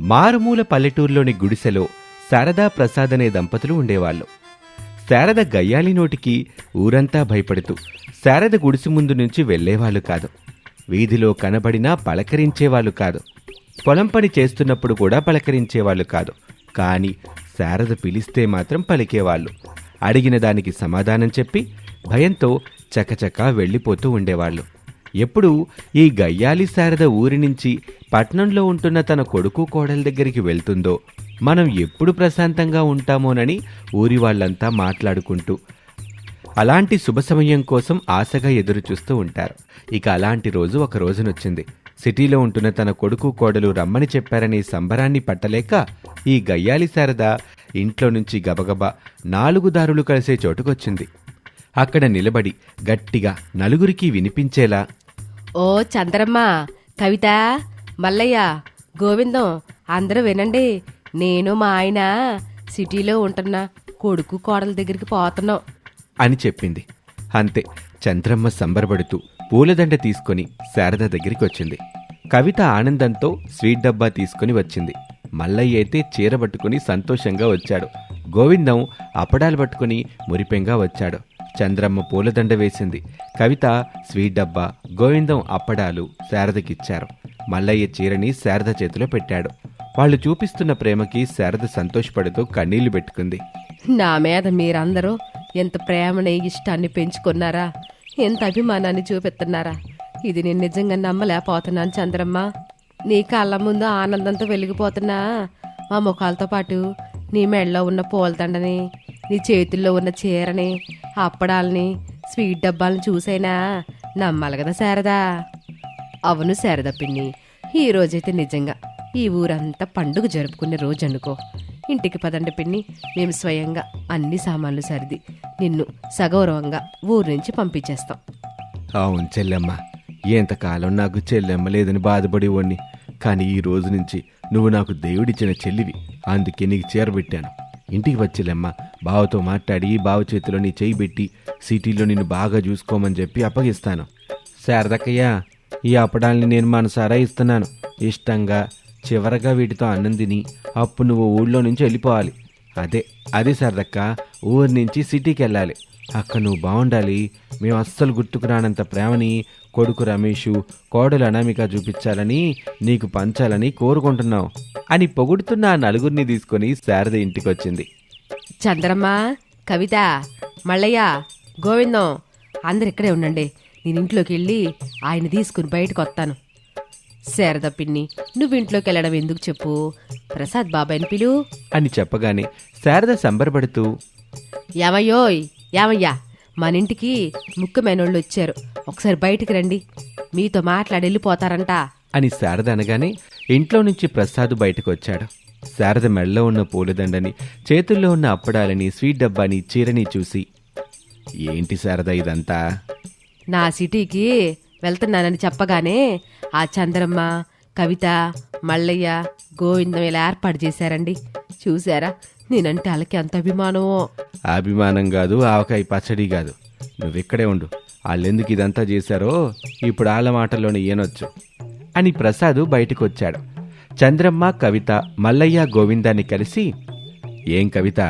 మారుమూల పల్లెటూరులోని గుడిసెలో శారదా ప్రసాద్ అనే దంపతులు ఉండేవాళ్ళు. శారద గయ్యాలి నోటికి ఊరంతా భయపడుతూ శారద గుడిసె ముందు నుంచి వెళ్ళేవాళ్ళు కాదు. వీధిలో కనబడినా పలకరించేవాళ్ళు కాదు. పొలం పని చేస్తున్నప్పుడు కూడా పలకరించేవాళ్ళు కాదు. కానీ శారద పిలిస్తే మాత్రం పలికేవాళ్ళు. అడిగిన దానికి సమాధానం చెప్పి భయంతో చకచకా వెళ్ళిపోతూ ఉండేవాళ్ళు. ఎప్పుడు ఈ గయ్యాలి శారద ఊరి నుంచి పట్నంలో ఉంటున్న తన కొడుకు కోడల దగ్గరికి వెళ్తుందో మనం ఎప్పుడు ప్రశాంతంగా ఉంటామోనని ఊరి వాళ్ళంతా మాట్లాడుకుంటూ అలాంటి శుభ సమయం కోసం ఆశగా ఎదురు చూస్తూ ఉంటారు. ఇక అలాంటి రోజు ఒక రోజునొచ్చింది. సిటీలో ఉంటున్న తన కొడుకు కోడలు రమ్మని చెప్పారనే సంబరాన్ని పట్టలేక ఈ గయ్యాలి శారద ఇంట్లో నుంచి గబగబా నాలుగు దారులు కలిసే చోటుకొచ్చింది. అక్కడ నిలబడి గట్టిగా నలుగురికి వినిపించేలా ఓ చంద్రమ్మ కవిత మల్లయ్య గోవిందం అందరూ వినండి. నేను మా ఆయన సిటీలో ఉంటున్నా కొడుకు కోడల దగ్గరికి పోతున్నాం. అని చెప్పింది. అంతే చంద్రమ్మ సంబరపడుతూ పూలదండ తీసుకొని శారద దగ్గరికి వచ్చింది కవిత ఆనందంతో స్వీట్ డబ్బా తీసుకుని వచ్చింది. మల్లయ్య అయితే చీర పట్టుకుని సంతోషంగా వచ్చాడు. గోవిందం అప్పడాలు పట్టుకుని మురిపెంగా వచ్చాడు. చంద్రమ్మ పూలదండ వేసింది. కవిత స్వీట్ డబ్బా గోవిందం అప్పడాలు శారదకిచ్చారు. మల్లయ్య చీరని శారద చేతిలో పెట్టాడు. వాళ్ళు చూపిస్తున్న ప్రేమకి శారద సంతోషపడుతూ కన్నీళ్ళు పెట్టుకుంది. నా మీద మీరందరూ ఎంత ప్రేమని ఇష్టాన్ని పెంచుకున్నారా? ఎంత అభిమానాన్ని చూపిస్తున్నారా ఇది నేను నిజంగా నమ్మలేకపోతున్నాను చంద్రమ్మ. నీ కళ్ళ ముందు ఆనందంతో వెలిగిపోతున్నా. మా ముఖాలతో పాటు నీ మెడలో ఉన్న పూలదండని నీ చేతుల్లో ఉన్న చీరని అప్పడాలని స్వీట్ డబ్బాలను చూసైనా నమ్మాలి కదా శారదా? అవును శారద పిన్ని. ఈ రోజైతే నిజంగా ఈ ఊరంతా పండుగ జరుపుకునే రోజు అనుకో ఇంటికి పదండి పిన్ని. మేము స్వయంగా అన్ని సామాన్లు సర్ది నిన్ను సగౌరవంగా ఊరు నుంచి పంపించేస్తాం. అవును చెల్లెమ్మ. ఎంతకాలం నాకు చెల్లెమ్మ లేదని బాధపడేవాణ్ణి. కానీ ఈ రోజు నుంచి నువ్వు నాకు దేవుడిచ్చిన చెల్లివి. అందుకే నీకు చేరబెట్టాను ఇంటికి వచ్చేలెమ్మ బావతో మాట్లాడి బావ చేతిలో నీ చేయి పెట్టి సిటీలో నిన్ను బాగా చూసుకోమని చెప్పి అప్పగిస్తాను. శారదక్కయ్య ఈ అప్పడాల్ని నేను మనసారా ఇస్తున్నాను. ఇష్టంగా చివరగా వీటితో అన్నం తిని అప్పుడు నువ్వు ఊళ్ళో నుంచి వెళ్ళిపోవాలి. అదే అదే శారదక్క ఊరి నుంచి సిటీకి వెళ్ళాలి అక్కడ నువ్వు బాగుండాలి మేము అస్సలు గుర్తుకు రానంత ప్రేమని కొడుకు రమేషు కోడలు అనామిక చూపించాలని నీకు పంచాలని కోరుకుంటున్నావు అని పొగుడుతున్న ఆ నలుగురిని తీసుకొని శారద ఇంటికొచ్చింది. చంద్రమ్మ కవిత మల్లయ్య గోవిందం అందరు ఇక్కడే ఉండండి. నేను ఇంట్లోకి వెళ్ళి ఆయన తీసుకుని బయటకు వస్తాను శారద పిన్ని నువ్వు ఇంట్లోకి వెళ్ళడం ఎందుకు చెప్పు? ప్రసాద్ బాబాయ్ని పిలు. అని చెప్పగానే శారద సంబరపడుతూ ఏమయ్యోయ్ ఏమయ్యా మన ఇంటికి ముఖ్యమైనోళ్ళు వచ్చారు. ఒకసారి బయటికి రండి. మీతో మాట్లాడి వెళ్ళిపోతారంట. అని శారద అనగానే ఇంట్లో నుంచి ప్రసాద్ బయటకు వచ్చాడు. శారద మెడలో ఉన్న పూలదండని చేతుల్లో ఉన్న అప్పడాలని స్వీట్ డబ్బాని చీరని చూసి ఏంటి శారద ఇదంతా? నా సిటీకి వెళ్తున్నానని చెప్పగానే ఆ చంద్రమ్మ కవిత మల్లయ్య గోవిందం ఇలా ఏర్పాటు చేశారండి. చూసారా నేనంటే వాళ్ళకి ఎంత అభిమానమో. అభిమానం కాదు ఆవకాయ పచ్చడి కాదు. నువ్విక్కడే ఉండు. వాళ్ళెందుకు ఇదంతా చేశారో ఇప్పుడు వాళ్ళ మాటల్లోనే ఏనొచ్చు. అని ప్రసాద్ బయటకు వచ్చాడు చంద్రమ్మ కవిత మల్లయ్య గోవిందాన్ని కలిసి ఏం కవిత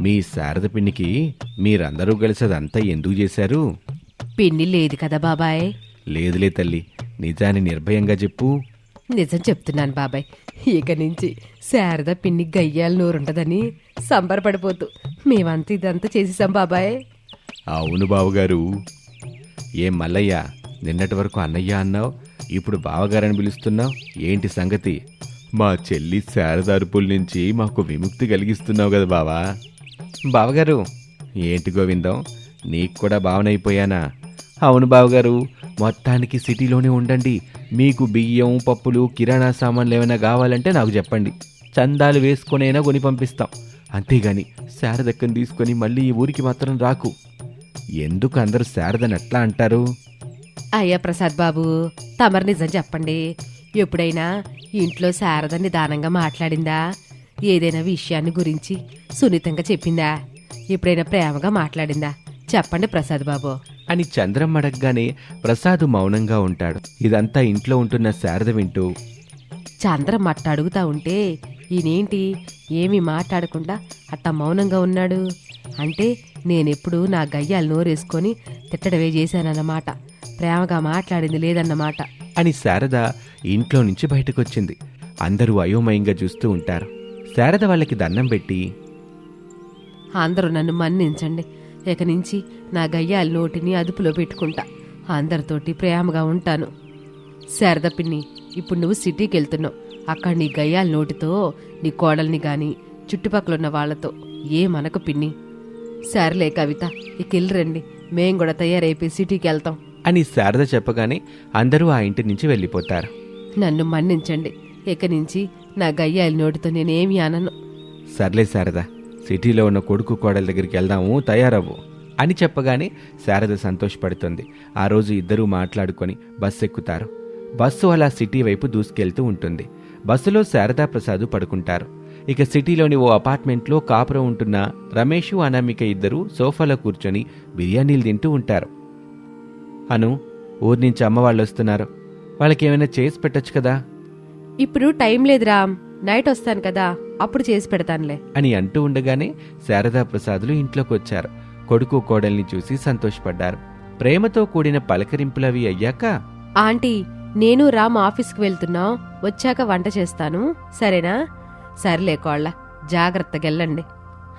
మీ శారద పిన్నికి మీరందరూ కలిసి అదంతా ఎందుకు చేశారు? పిన్ని లేదు కదా బాబాయ్. లేదులే తల్లి నిజాన్ని నిర్భయంగా చెప్పు. నిజం చెప్తున్నాను బాబాయ్. ఇక నుంచి శారద పిన్ని గయ్యాల నోరుంటదని సంబరపడిపోతూ మేమంతా ఇదంతా చేసేసాం బాబాయ్. అవును బావగారు. ఏం మల్లయ్య నిన్నటి వరకు అన్నయ్య అన్నావు ఇప్పుడు బావగారని పిలుస్తున్నావు? ఏంటి సంగతి? మా చెల్లి శారద అరుపుల నుంచి మాకు విముక్తి కలిగిస్తున్నావు కదా బావా. బావగారు. ఏంటి గోవిందం? నీకు కూడా భావనైపోయానా? అవును బావగారు. మొత్తానికి సిటీలోనే ఉండండి. మీకు బియ్యం పప్పులు కిరాణా సామాన్లు ఏమైనా కావాలంటే నాకు చెప్పండి. చందాలు వేసుకునైనా కొని పంపిస్తాం. అంతేగాని శారదక్కని తీసుకొని మళ్ళీ ఈ ఊరికి మాత్రం రాకు. ఎందుకు అందరూ శారదని ఎట్లా అంటారు? అయ్యా ప్రసాద్ బాబు తమరు నిజం చెప్పండి. ఎప్పుడైనా ఇంట్లో శారద నిదానంగా మాట్లాడిందా? ఏదైనా విషయాన్ని గురించి సున్నితంగా చెప్పిందా? ఎప్పుడైనా ప్రేమగా మాట్లాడిందా? చెప్పండి ప్రసాద్ బాబు. అని చంద్రమ్మ అడగగానే ప్రసాద్ మౌనంగా ఉంటాడు. ఇదంతా ఇంట్లో ఉంటున్న శారద వింటూ. చంద్రం అట్ట అడుగుతా ఉంటే ఈయనేంటి? ఏమీ మాట్లాడకుండా అట్ట మౌనంగా ఉన్నాడు. అంటే నేనెప్పుడు నా గయ్యాలు నోరేసుకొని తిట్టడవే చేశానన్నమాట. ప్రేమగా మాట్లాడింది లేదన్నమాట. అని శారద ఇంట్లో నుంచి బయటకొచ్చింది. అందరూ అయోమయంగా చూస్తూ ఉంటారు. శారద వాళ్ళకి దండం పెట్టి అందరూ నన్ను మన్నించండి. ఇక నుంచి నా గయ్యాల నోటిని అదుపులో పెట్టుకుంటా. అందరితోటి ప్రేమగా ఉంటాను. శారద పిన్ని ఇప్పుడు నువ్వు సిటీకి వెళ్తున్నావు అక్కడ నీ గయ్యాల నోటితో నీ కోడల్ని గాని చుట్టుపక్కల ఉన్న వాళ్ళతో ఏమనకు పిన్ని? సరేలే కవిత ఇక వెళ్ళిరండి మేం కూడా తయారైపోయి సిటీకి వెళ్తాం అని శారద చెప్పగానే అందరూ ఆ ఇంటి నుంచి వెళ్ళిపోతారు. నన్ను మన్నించండి. ఇక నుంచి నా గయ్యాల నోటితో నేనేమి అనను. సర్లే శారద. సిటీలో ఉన్న కొడుకు కోడల దగ్గరికి వెళ్దాము తయారవ్వు అని చెప్పగానే శారద సంతోషపడుతుంది. ఆ రోజు ఇద్దరూ మాట్లాడుకొని బస్సు ఎక్కుతారు. బస్సు అలా సిటీ వైపు దూసుకెళ్తూ ఉంటుంది. బస్సులో శారదా ప్రసాద్ పడుకుంటారు. ఇక సిటీలోని ఓ అపార్ట్మెంట్లో కాపురం ఉంటున్న రమేష్ అనామిక ఇద్దరు సోఫాలో కూర్చొని బిర్యానీలు తింటూ ఉంటారు. అను ఊరి నుంచి అమ్మ వాళ్ళు వస్తున్నారు. వాళ్ళకి ఏమైనా చేసి పెట్టచ్చు కదా? ఇప్పుడు టైం లేదు రామ్. నైట్ వస్తాను కదా అప్పుడు చేసి పెడతానులే. అని అంటూ ఉండగానే శారదా ప్రసాదులు ఇంట్లోకి వచ్చారు కొడుకు కోడల్ని చూసి సంతోషపడ్డారు. ప్రేమతో కూడిన పలకరింపులవి అయ్యాక ఆంటీ నేను రామ్ ఆఫీస్కి వెళ్తున్నాం వచ్చాక వంట చేస్తాను సరేనా? సర్లే కోళ్ళ జాగ్రత్తగా వెళ్ళండి.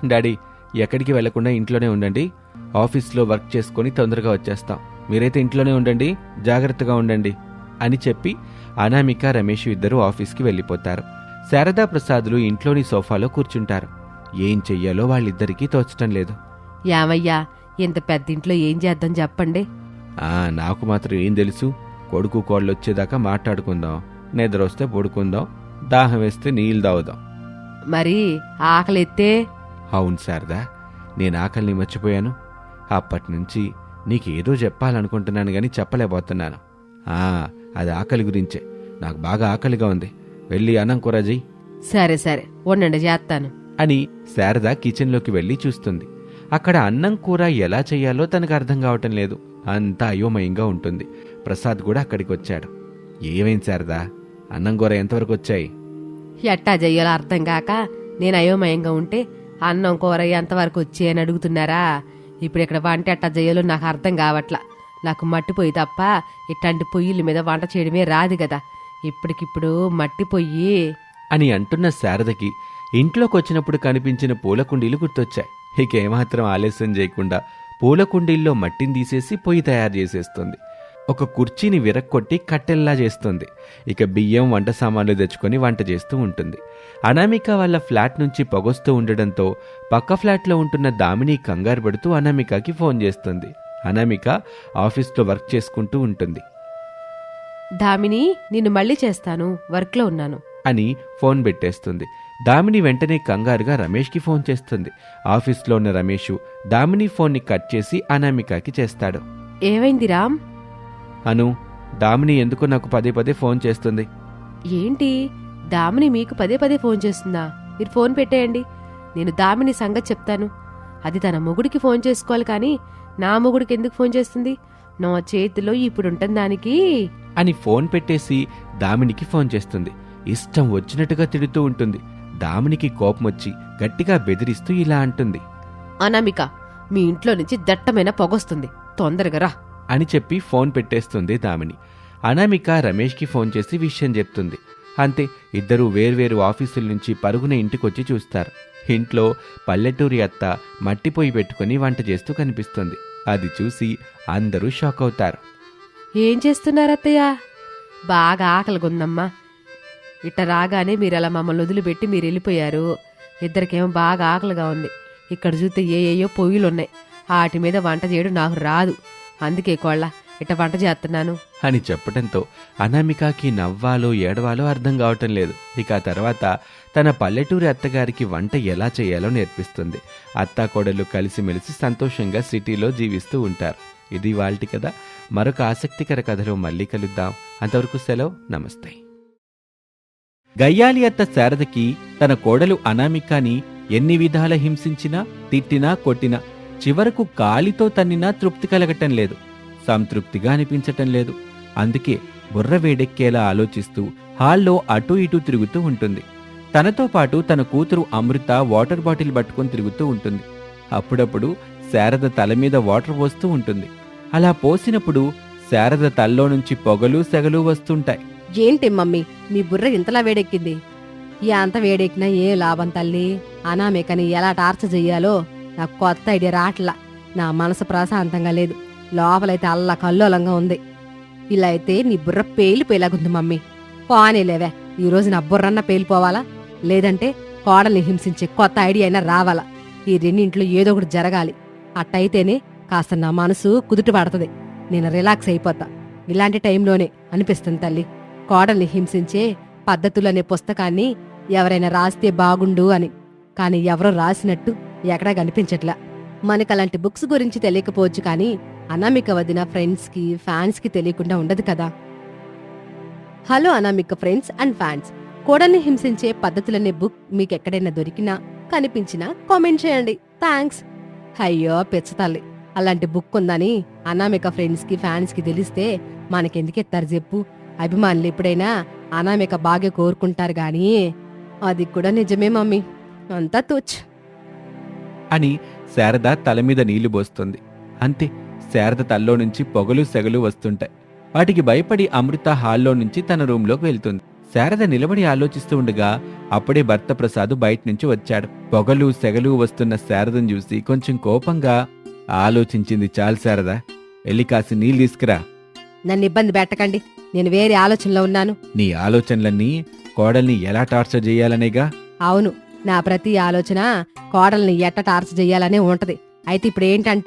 డాడీ ఎక్కడికి వెళ్ళకుండా ఇంట్లోనే ఉండండి. ఆఫీస్లో వర్క్ చేసుకొని తొందరగా వచ్చేస్తాం. మీరైతే ఇంట్లోనే ఉండండి జాగ్రత్తగా ఉండండి అని చెప్పి అనామిక రమేష్ ఇద్దరూ ఆఫీస్కి వెళ్ళిపోతారు. శారదా ప్రసాదులు ఇంట్లోని సోఫాలో కూర్చుంటారు. ఏం చెయ్యాలో వాళ్ళిద్దరికీ తోచటం లేదు. యామయ్యా ఇంత పెద్ద ఇంట్లో ఏం చేద్దాం చెప్పండి. ఆ నాకు మాత్రం ఏం తెలుసు. కొడుకు కోళ్ళు వచ్చేదాకా మాట్లాడుకుందాం. నిద్ర వస్తే పడుకుందాం. దాహం వేస్తే నీళ్ళు తాగుదాం. మరి ఆకలి ఎత్తే అవును శారదా నేను ఆకలిని మర్చిపోయాను. అప్పటి నుంచి నీకేదో చెప్పాలనుకుంటున్నాను గాని చెప్పలేకపోతున్నాను. ఆ అది ఆకలి గురించే. నాకు బాగా ఆకలిగా ఉంది. వెళ్ళి అన్నం కూర చెయ్యి. సరే సరే. ఉండండి చేస్తాను అని శారద కిచెన్లోకి వెళ్ళి చూస్తుంది. అక్కడ అన్నం కూర ఎలా చేయాలో తనకు అర్థం కావటం లేదు. అంతా అయోమయంగా ఉంటుంది. ప్రసాద్ కూడా అక్కడికి వచ్చాడు ఏమైంది శారదా? అన్నం కూర ఎంతవరకు వచ్చాయి? ఎట్టా చెయ్యాలో అర్థం కాక నేను అయోమయంగా ఉంటే అన్నం కూర ఎంతవరకు వచ్చి అని అడుగుతున్నారా? ఇప్పుడు ఇక్కడ వంట ఎట్టా చెయ్యాలో నాకు అర్థం కావట్లా. నాకు మట్టి పొయ్యి తప్ప ఇట్లాంటి పొయ్యిల మీద వంట చేయడమే రాదు కదా. ఇప్పటికిప్పుడు మట్టి పొయ్యి. అని అంటున్న శారదకి ఇంట్లోకి వచ్చినప్పుడు కనిపించిన పూల కుండీలు గుర్తొచ్చాయి. ఇక ఏమాత్రం ఆలస్యం చేయకుండా పూల కుండీల్లో మట్టిని తీసేసి పొయ్యి తయారు చేసేస్తుంది. ఒక కుర్చీని విరక్కొట్టి కట్టెల్లా చేస్తుంది. ఇక బియ్యం వంట సామాన్లు తెచ్చుకొని వంట చేస్తూ ఉంటుంది. అనామిక వాళ్ళ ఫ్లాట్ నుంచి పొగొస్తూ ఉండడంతో పక్క ఫ్లాట్లో ఉంటున్న దామిని కంగారు పడుతూ అనామికకి ఫోన్ చేస్తుంది. అనామిక ఆఫీస్లో వర్క్ చేసుకుంటూ ఉంటుంది. దామిని నిన్ను మళ్ళీ చేస్తాను. వర్క్లో ఉన్నాను. అని ఫోన్ పెట్టేస్తుంది. దామిని వెంటనే కంగారుగా రమేష్కి ఫోన్ చేస్తుంది. ఆఫీస్లో ఉన్న రమేష్ దామిని ఫోన్ని కట్ చేసి అనామికకి చేస్తాడు. ఏమైంది రామ్? అను దామిని ఎందుకు నాకు పదే పదే ఫోన్ చేస్తుంది? ఏంటి? దామిని మీకు పదే పదే ఫోన్ చేస్తుందా? మీరు ఫోన్ పెట్టేయండి. నేను దామిని సంగతి చెప్తాను. అది తన మొగుడికి ఫోన్ చేసుకోవాలి కానీ నా మొగుడికి ఎందుకు ఫోన్ చేస్తుంది? నా చేతిలో ఇప్పుడు ఉంటుంది దానికి? అని ఫోన్ పెట్టేసి దామినికి ఫోన్ చేస్తుంది. ఇష్టం వచ్చినట్టుగా తిడుతూ ఉంటుంది. దామినికి కోపం వచ్చి గట్టిగా బెదిరిస్తూ ఇలా అంటుంది. అనామిక మీ ఇంట్లో నుంచి దట్టమైన పొగొస్తుంది తొందరగా రా. అని చెప్పి ఫోన్ పెట్టేస్తుంది దామిని. అనామిక రమేష్కి ఫోన్ చేసి విషయం చెప్తుంది. అంతే ఇద్దరూ వేర్వేరు ఆఫీసుల నుంచి పరుగున ఇంటికొచ్చి చూస్తారు. ఇంట్లో పల్లెటూరి అత్త మట్టిపోయి పెట్టుకుని వంట చేస్తూ కనిపిస్తుంది. అది చూసి అందరూ షాక్ అవుతారు. ఏం చేస్తున్నారు అత్తయ్య? బాగా ఆకలిగుందమ్మా. ఇట్ట రాగానే మీరు అలా మమ్మల్ని వదిలిపెట్టి మీరు వెళ్ళిపోయారు ఇద్దరికేమో బాగా ఆకలిగా ఉంది. ఇక్కడ చూస్తే ఏ ఏయో పొయ్యిలు ఉన్నాయి వాటి మీద వంట చేయడం నాకు రాదు. అందుకే కోళ్ళ ఇట వంట చేస్తున్నాను. అని చెప్పడంతో అనామికకి నవ్వాలో ఏడవాలో అర్థం కావటం లేదు. ఇక ఆ తర్వాత తన పల్లెటూరి అత్తగారికి వంట ఎలా చేయాలో నేర్పిస్తుంది. అత్త కోడలు కలిసిమెలిసి సంతోషంగా సిటీలో జీవిస్తూ ఉంటారు. ఇది వాళ్ళటి కదా మరొక ఆసక్తికర కథలో మళ్ళీ కలుద్దాం. అంతవరకు సెలవు. నమస్తే. గయ్యాలి అత్త శారదకి తన కోడలు అనామికాని ఎన్ని విధాల హింసించినా తిట్టినా కొట్టినా చివరకు కాలితో తన్నినా తృప్తి కలగటం లేదు. సంతృప్తిగా అనిపించటం లేదు. అందుకే బుర్ర వేడెక్కేలా ఆలోచిస్తూ హాల్లో అటూ ఇటూ తిరుగుతూ ఉంటుంది. తనతో పాటు తన కూతురు అమృత వాటర్ బాటిల్ పట్టుకొని తిరుగుతూ ఉంటుంది. అప్పుడప్పుడు శారద తల మీద వాటర్ పోస్తూ ఉంటుంది. అలా పోసినప్పుడు శారద తల్లో నుంచి పొగలు సెగలు వస్తుంటాయి. ఏంటి మమ్మీ మీ బుర్ర ఇంతలా వేడెక్కింది? ఈ అంత వేడెక్కినా ఏ లాభం తల్లి? అనామేకని ఎలా టార్చ చెయ్యాలో? నాకు కొత్త ఐడియా రాట్లా. నా మనసు ప్రశాంతంగా లేదు. లోపలైతే అల్లా కల్లోలంగా ఉంది. ఇలా అయితే నీ బుర్ర పేలిపోయేలాగుంది మమ్మీ. పోనేలేవే ఈ రోజు నా బుర్రన్న పేలిపోవాలా? లేదంటే కోడల్ని హింసించే కొత్త ఐడియా అయినా రావాలా? ఈ రెండింట్లో ఏదో ఒకటి జరగాలి. అట్టయితేనే కాస్త నా మనసు కుదుట పడుతుంది. నేను రిలాక్స్ అయిపోతా. ఇలాంటి టైంలోనే అనిపిస్తుంది తల్లి. కోడల్ని హింసించే పద్ధతులనే పుస్తకాన్ని ఎవరైనా రాస్తే బాగుండు అని. కానీ ఎవరో రాసినట్టు ఎక్కడా కనిపించట్లా. మనకు అలాంటి బుక్స్ గురించి తెలియకపోవచ్చు కానీ అనామిక వదిన ఫ్రెండ్స్కి ఫ్యాన్స్కి తెలియకుండా ఉండదు కదా? Hello Anamika friends and fans. కోడల్ని హింసించే పద్ధతులనే బుక్ మీకు ఎక్కడైనా దొరికినా కనిపించినా కామెంట్ చేయండి. థ్యాంక్స్ అయ్యో పిచ్చతల్లి అలాంటి బుక్ ఉందని అనామిక ఫ్రెండ్స్కి ఫ్యాన్స్కి తెలిస్తే మనకెందుకెత్తారు చెప్పు అభిమానులు ఎప్పుడైనా అనామిక బాగా కోరుకుంటారు గాని అది కూడా నిజమే మమ్మీ. అంతా తోచ్. అని శారద తల మీద నీళ్ళు పోస్తుంది. అంతే. శారద తల్లో నుంచి పొగలు సెగలు వస్తుంటాయి. వాటికి భయపడి అమృత హాల్లో నుంచి తన రూంలోకి వెళ్తుంది. శారద నిలబడి ఆలోచిస్తూ ఉండగా అప్పుడే భర్త ప్రసాద్ బయట నుంచి వచ్చాడు. పొగలు సెగలు వస్తున్న శారదను చూసి కొంచెం కోపంగా ఆలోచించింది చాలు శారద. వెళ్ళి కాసి నీళ్ళు తీసుకురా. నన్ను ఇబ్బంది పెట్టకండి. నేను వేరే ఆలోచనలో ఉన్నాను. నీ ఆలోచనలన్నీ కోడల్ని ఎలా టార్చర్ చేయాలనేగా? అవును నా ప్రతి ఆలోచన కోడల్ని ఎట్ట టార్చర్ చెయ్యాలనే ఉంటది. అయితే ఇప్పుడు ఏంటంట?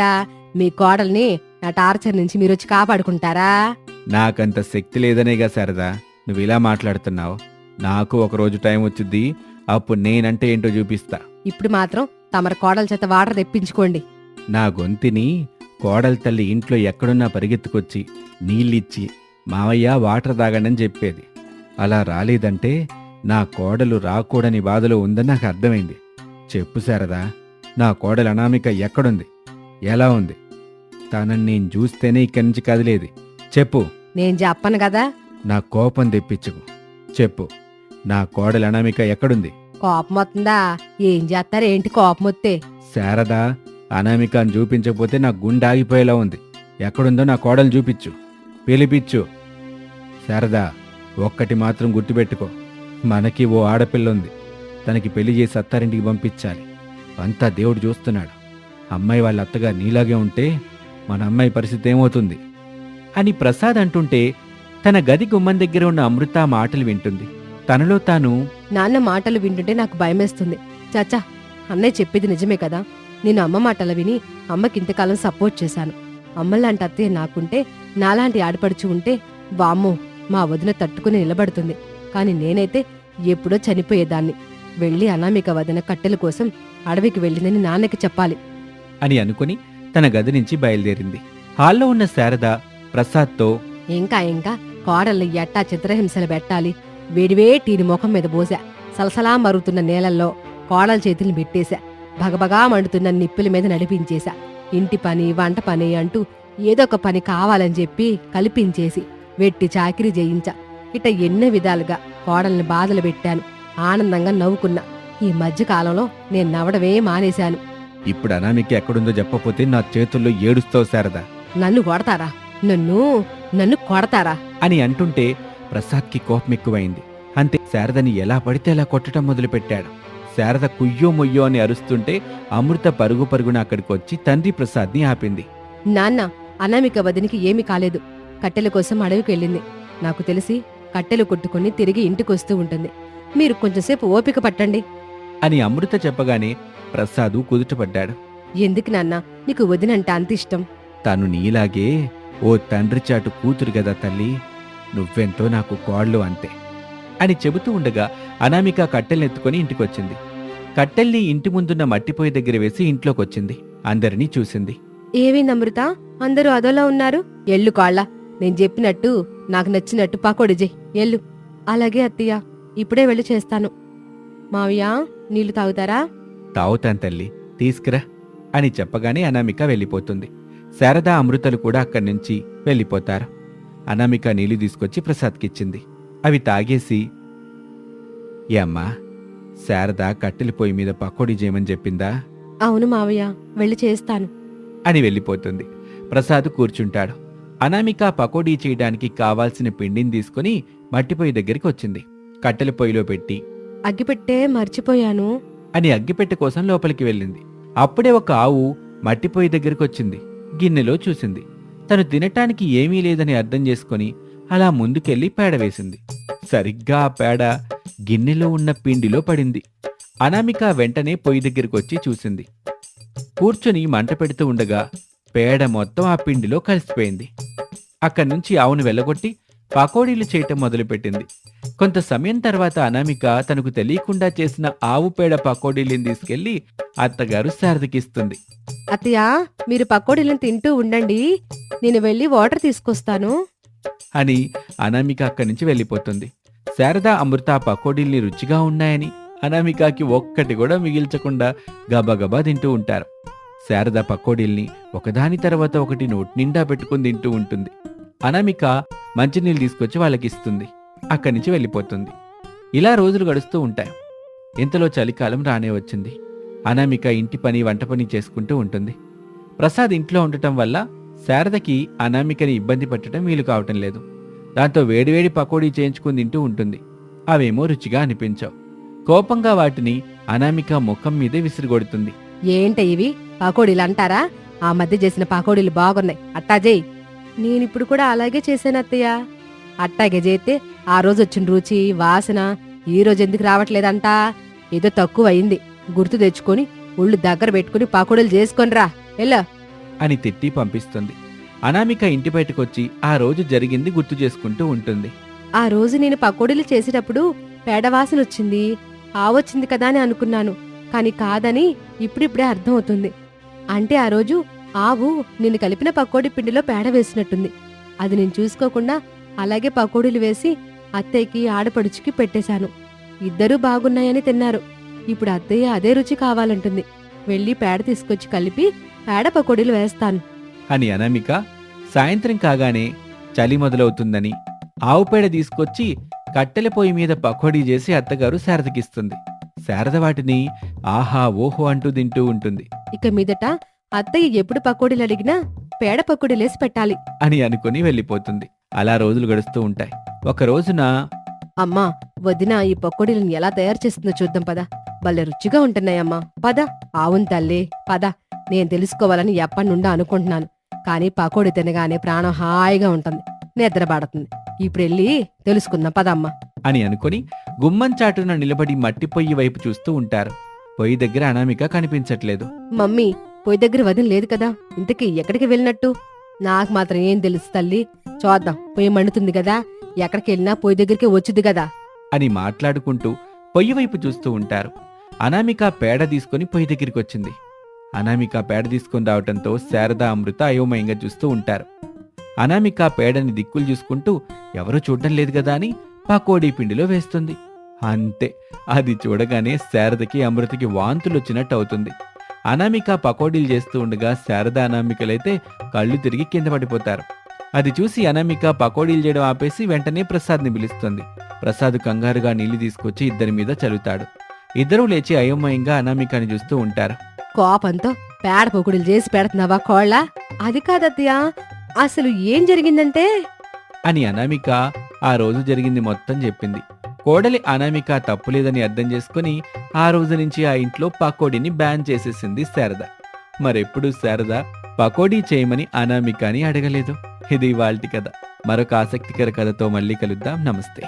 మీ కోడల్ని నా టార్చర్ నుంచి మీరు వచ్చి కాపాడుకుంటారా? నాకంత శక్తి లేదనేగా శారదా నువ్వు ఇలా మాట్లాడుతున్నావు. నాకు ఒక రోజు టైం వచ్చింది అప్పుడు నేనంటే ఏంటో చూపిస్తా. ఇప్పుడు మాత్రం తమర కోడల చేత వాటర్ తెప్పించుకోండి. నా గొంతిని కోడలి తల్లి ఇంట్లో ఎక్కడున్నా పరిగెత్తుకొచ్చి నీళ్ళిచ్చి మావయ్య వాటర్ తాగండని చెప్పేది. అలా రాలేదంటే నా కోడలు రాకూడని బాధలో ఉందని నాకు అర్థమైంది. చెప్పు శారదా నా కోడలు అనామిక ఎక్కడుంది? ఎలా ఉంది? తనని నేను చూస్తేనే ఇక్కడి నుంచి కదిలేది. చెప్పు. నేను చెప్పను కదా. నా కోపం తెప్పించుకు. చెప్పు. నా కోడలు అనామిక ఎక్కడుంది? కోపం వస్తుందా? ఏం చేస్తారు? ఏంటి కోపం వస్తే? శారదా అనామికను చూపించకపోతే నా గుండె ఆగిపోయేలా ఉంది. ఎక్కడుందో నా కోడలు చూపించు. పిలిపించు. శారదా ఒక్కటి మాత్రం గుర్తుపెట్టుకో. మనకి ఓ ఆడపిల్ల ఉంది తనకి పెళ్ళి చేసి అత్తారింటికి పంపించాలి. అంతా దేవుడు చూస్తున్నాడు. అమ్మాయి వాళ్ళ అత్తగా నీలాగే ఉంటే మన అమ్మాయి పరిస్థితి ఏమవుతుంది? అని ప్రసాద్ అంటుంటే తన గది గుమ్మం దగ్గర ఉన్న అమృత మాటలు వింటుంది. తనలో తాను నాన్న మాటలు వింటుంటే నాకు భయమేస్తుంది. చాచా అన్నయ్య చెప్పేది నిజమే కదా? నేను అమ్మ మాటలు విని అమ్మకి ఇంతకాలం సపోర్ట్ చేశాను. అమ్మలాంటి అత్తయ్య నాకుంటే నాలాంటి ఆడపడుచు ఉంటే వామ్మో మా వదిన తట్టుకుని నిలబడుతుంది. కానీ నేనైతే ఎప్పుడో చనిపోయేదాన్ని. వెళ్ళి అనామిక వదిన కట్టెల కోసం అడవికి వెళ్ళిందని నాన్నకి చెప్పాలి. అని అనుకుని తన గది నుంచి బయలుదేరింది. హాల్లో ఉన్న శారద ప్రసాద్తో ఇంకా ఇంకా కోడల్ని ఎట్టా చిత్రహింసలు పెట్టాలి. వేడివేటీని ముఖం మీద పోసా. సలసలా మరుగుతున్న నేలల్లో కోడల చేతుల్ని పెట్టేశా భగభగా మండుతున్న నిప్పుల మీద నడిపించేశా ఇంటి పని వంట పని అంటూ ఏదో ఒక పని కావాలని చెప్పి కల్పించేసి వెట్టి చాకిరీ చేయించా. ఇట ఎన్నో విధాలుగా కోడల్ని బాధలు పెట్టాను. ఆనందంగా నవ్వుకున్నా. ఈ మధ్యకాలంలో నేను నవ్వడమే మానేశాను. ఇప్పుడు అనామిక ఎక్కడుందో చెప్పపోతే నా చేతుల్లో ఏడుస్తావు శారదా. నన్ను కొడతారా? నన్ను నన్ను కొడతారా? అని అంటుంటే ప్రసాద్కి కోపం ఎక్కువైంది. అంతే శారదని ఎలా పడితే అలా కొట్టడం మొదలుపెట్టాడు. శారద కుయ్యో మొయ్యో అని అరుస్తుంటే అమృత పరుగు పరుగున అక్కడికి వచ్చి తండ్రి ప్రసాద్ని ఆపింది. నాన్న అనామిక వదినికి ఏమీ కాలేదు. కట్టెల కోసం అడవికి వెళ్ళింది. నాకు తెలిసి కట్టెలు కొట్టుకుని తిరిగి ఇంటికొస్తూ ఉంటుంది. మీరు కొంచెంసేపు ఓపిక పట్టండి. అని అమృత చెప్పగానే ప్రసాదు కుదుటపడ్డాడు. ఎందుకు నాన్న? నీకు వదినంటే అంత ఇష్టం. తను నీలాగే ఓ తండ్రి చాటు కూతురు గదా తల్లి నువ్వెంతో నాకు కోళ్ళు అంతే అని చెబుతూ ఉండగా అనామిక కట్టెల్నెత్తుకొని ఇంటికొచ్చింది. కట్టెల్ని ఇంటి ముందున్న మట్టిపోయి దగ్గర వేసి ఇంట్లోకొచ్చింది. అందరినీ చూసింది. ఏమైంది అమృత? అందరూ అదోలా ఉన్నారు? ఎల్లు కాళ్ళ నేను చెప్పినట్టు నాకు నచ్చినట్టు పకోడి ఎల్లు. అలాగే అత్తయ్య ఇప్పుడే వెళ్ళి చేస్తాను. మావయ్య నీళ్ళు తాగుతారా? తావుతాను తల్లి తీసుకురా అని చెప్పగానే అనామిక వెళ్ళిపోతుంది. శారద అమృతలు కూడా అక్కడి నుంచి వెళ్ళిపోతారు. అనామిక నీళ్ళు తీసుకొచ్చి ప్రసాద్కిచ్చింది. అవి తాగేసి ఏ అమ్మా శారద కట్టెల పొయ్యి మీద పకోడీ చేయమని చెప్పిందా? అవును మావయ్య వెళ్ళి చేస్తాను. అని వెళ్ళిపోతుంది. ప్రసాద్ కూర్చుంటాడు. అనామిక పకోడీ చేయడానికి కావాల్సిన పిండిని తీసుకుని మట్టిపొయ్యి దగ్గరికి వచ్చింది. కట్టెల పొయ్యిలో పెట్టి అగ్గిపెట్టే మర్చిపోయాను. అని అగ్గిపెట్టె కోసం లోపలికి వెళ్ళింది. అప్పుడే ఒక ఆవు మట్టిపోయి దగ్గరికి వచ్చింది గిన్నెలో చూసింది. తను తినటానికి ఏమీ లేదని అర్థం చేసుకొని అలా ముందుకెళ్ళి పేడ వేసింది. సరిగ్గా ఆ పేడ గిన్నెలో ఉన్న పిండిలో పడింది. అనామిక వెంటనే పొయ్యి దగ్గరికి వచ్చి చూసింది. కూర్చొని మంట పెడుతూ ఉండగా పేడ మొత్తం ఆ పిండిలో కలిసిపోయింది. అక్కడి నుంచి ఆవును వెళ్ళగొట్టి పకోడీలు చేయటం మొదలుపెట్టింది. కొంత సమయం తర్వాత అనామిక తనకు తెలియకుండా చేసిన ఆవు పేడ పకోడీలను తీసుకెళ్ళి అత్తగారు శారదకిస్తుంది. అత్తయ్య మీరు పకోడీలను తింటూ ఉండండి. నేను వెళ్ళి వాటర్ తీసుకొస్తాను. అని అనామిక అక్కడి నుంచి వెళ్ళిపోతుంది. శారద అమృత ఆ పకోడీల్ని రుచిగా ఉన్నాయని అనామికకి ఒక్కటి కూడా మిగిల్చకుండా గబగబా తింటూ ఉంటారు. శారద పకోడీల్ని ఒకదాని తర్వాత ఒకటి నోటి నిండా పెట్టుకుని తింటూ ఉంటుంది. అనామిక మంచినీళ్ళు తీసుకొచ్చి వాళ్ళకి ఇస్తుంది అక్కడి నుంచి వెళ్ళిపోతుంది. ఇలా రోజులు గడుస్తూ ఉంటాయి. ఇంతలో చలికాలం రానే వచ్చింది. అనామిక ఇంటి పని వంట పని చేసుకుంటూ ఉంటుంది. ప్రసాద్ ఇంట్లో ఉండటం వల్ల శారదకి అనామికని ఇబ్బంది పెట్టడం వీలు కావటం లేదు. దాంతో వేడివేడి పకోడీ చేయించుకుని తింటూ ఉంటుంది. అవేమో రుచిగా అనిపించవు. కోపంగా వాటిని అనామిక ముఖం మీదే విసిరిగొడుతుంది. ఏంట ఇవి? పకోడీలు అంటారా ఆ మధ్య చేసిన పకోడీలు బాగున్నాయి. అట్టాజేయ్ నేనిప్పుడు కూడా అలాగే చేశాను అత్తయ్య అట్టాగే చేస్తే ఆ రోజు వచ్చిన రుచి వాసన ఈ రోజు ఎందుకు రావట్లేదంట? ఏదో తక్కువ అయింది గుర్తు తెచ్చుకొని ఒళ్ళు దగ్గర పెట్టుకుని పకోడీలు చేసుకొనిరా. ఎలా అని తిట్టి పంపిస్తుంది. అనామిక ఇంటి బయటకొచ్చి ఆ రోజు జరిగింది గుర్తు చేసుకుంటూ ఉంటుంది. ఆ రోజు నేను పకోడీలు చేసేటప్పుడు పేడవాసన వచ్చింది. ఆవొచ్చింది కదా అని అనుకున్నాను. కాని కాదని ఇప్పుడిప్పుడే అర్థమవుతుంది. అంటే ఆ రోజు ఆవు నేను కలిపిన పకోడీ పిండిలో పేడ వేసినట్టుంది. అది నేను చూసుకోకుండా అలాగే పకోడీలు వేసి అత్తయ్యకి ఆడపడుచుకి పెట్టేశాను. ఇద్దరూ బాగున్నాయని తిన్నారు. ఇప్పుడు అత్తయ్య అదే రుచి కావాలంటుంది. వెళ్ళి పేడ తీసుకొచ్చి కలిపి పేడ పకోడీలు వేస్తాను. అని అనామిక సాయంత్రం కాగానే చలి మొదలవుతుందని ఆవు పేడ తీసుకొచ్చి కట్టెల పొయ్యి మీద పకోడీ చేసి అత్తగారు శారదకిస్తుంది. శారద వాటిని ఆహా ఓహో అంటూ తింటూ ఉంటుంది. ఇక మీదట అత్తయ్య ఎప్పుడు పకోడీలు అడిగినా పేడ పకోడీలేసి పెట్టాలి. అని అనుకుని వెళ్ళిపోతుంది. అలా రోజులు గడుస్తూ ఉంటాయి. ఒక రోజున అమ్మా వదిన ఈ పకోడీలను ఎలా తయారు చేస్తుందో చూద్దాం పద. భలే రుచిగా ఉంటున్నాయమ్మా. పద. అవును తల్లి పద. నేను తెలుసుకోవాలని ఎప్పటి నుండో అనుకుంటున్నాను. కానీ పకోడీ తినగానే ప్రాణం హాయిగా ఉంటుంది. నిద్ర పడుతుంది. ఇప్పుడెళ్ళి తెలుసుకుందాం పదమ్మా. అని అనుకుని గుమ్మం చాటున నిలబడి మట్టి పొయ్యి వైపు చూస్తూ ఉంటారు. పొయ్యి దగ్గర అనామిక కనిపించట్లేదు. మమ్మీ పొయ్యి దగ్గర వదిన లేదు కదా. ఇంతకీ ఎక్కడికి వెళ్ళినట్టు? నాకు మాత్రం ఏం తెలుసు తల్లి. చూద్దాం పొయ్యి మండుతుంది కదా. ఎక్కడికి వెళ్ళినా పొయ్యి దగ్గరికి వచ్చింది కదా. అని మాట్లాడుకుంటూ పొయ్యి వైపు చూస్తూ ఉంటారు. అనామిక పేడ తీసుకొని పొయ్యి దగ్గరికి వచ్చింది. అనామిక పేడ తీసుకొని రావటంతో శారద అమృత అయోమయంగా చూస్తూ ఉంటారు. అనామిక పేడని దిక్కులు చూసుకుంటూ ఎవరూ చూడడం లేదు కదా అని పకోడీ పిండిలో వేస్తుంది. అంతే అది చూడగానే శారదకి అమృతకి వాంతులు వచ్చినట్టు అవుతుంది అనామిక పకోడీలు చేస్తూ ఉండగా శారద అనామికలైతే కళ్ళు తిరిగి కింద పడిపోతారు. అది చూసి అనామిక పకోడీలు చేయడం ఆపేసి వెంటనే ప్రసాద్ని పిలుస్తుంది. ప్రసాద్ కంగారుగా నీళ్ళు తీసుకొచ్చి ఇద్దరి మీద చల్లుతాడు. ఇద్దరూ లేచి అయోమయంగా అనామికని చూస్తూ ఉంటారు. కోపంతో పేడ పొకుడులు చేసి పెడుతున్నావా కోళ్ళ? అది కాదత్తయ్య అసలు ఏం జరిగిందంటే? అని అనామిక ఆ రోజు జరిగింది మొత్తం చెప్పింది. కోడలి అనామిక తప్పులేదని అర్థం చేసుకుని ఆ రోజు నుంచి ఆ ఇంట్లో పకోడీని బ్యాన్ చేసేసింది శారద. మరెప్పుడు శారద పకోడీ చేయమని అనామికని అడగలేదు. ఇది ఇవాల్టి కథ. మరొక ఆసక్తికర కథతో మళ్ళీ కలుద్దాం. నమస్తే.